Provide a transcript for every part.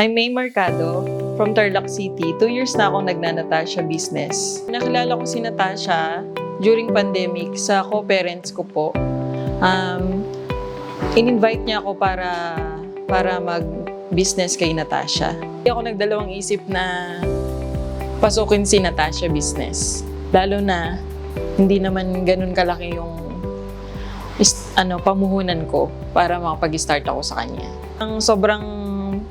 I'm May Mercado from Tarlac City. Two years na akong nagnanatasha business. Nakilala ko si Natasha during pandemic sa co-parents ko po. Um, in-invite niya ako para para mag-business kay Natasha. Hindi ako nagdalawang isip na pasukin si Natasha business. Lalo na hindi naman ganun kalaki yung ano, pamuhunan ko para makapag-start ako sa kanya. Ang sobrang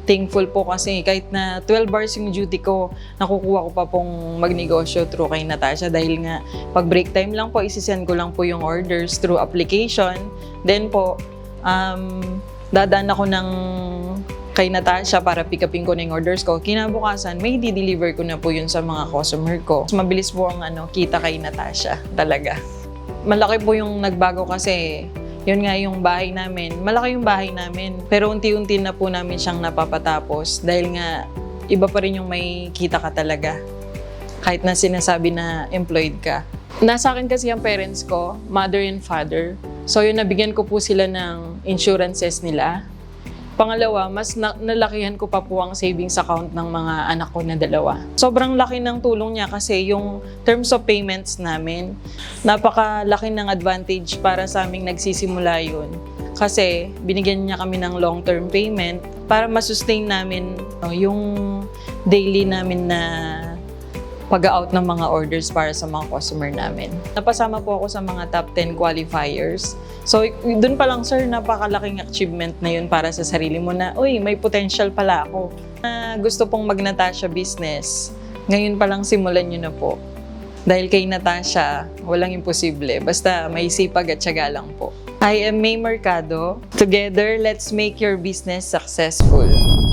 thankful po kasi kahit na 12 hours yung duty ko, nakukuha ko pa pong magnegosyo through kay Natasha dahil nga pag break time lang po, isisend ko lang po yung orders through application. Then po, um, dadaan ako ng kay Natasha para pick upin ko na yung orders ko. Kinabukasan, may di-deliver ko na po yun sa mga customer ko. Mas Mabilis po ang ano, kita kay Natasha talaga. Malaki po yung nagbago kasi yun nga yung bahay namin. Malaki yung bahay namin. Pero unti-unti na po namin siyang napapatapos dahil nga iba pa rin yung may kita ka talaga. Kahit na sinasabi na employed ka. Nasa akin kasi ang parents ko, mother and father. So yun, nabigyan ko po sila ng insurances nila. Pangalawa, mas na- nalakihan ko pa po ang savings account ng mga anak ko na dalawa. Sobrang laki ng tulong niya kasi yung terms of payments namin, napakalaki ng advantage para sa aming nagsisimula yun. Kasi binigyan niya kami ng long-term payment para masustain namin no, yung daily namin na pag-out ng mga orders para sa mga customer namin. Napasama po ako sa mga top 10 qualifiers. So, dun pa lang, sir, napakalaking achievement na yun para sa sarili mo na, uy, may potential pala ako. Na gusto pong mag-Natasha business. Ngayon pa lang simulan nyo na po. Dahil kay Natasha, walang imposible. Basta may sipag at syaga lang po. I am May Mercado. Together, let's make your business successful.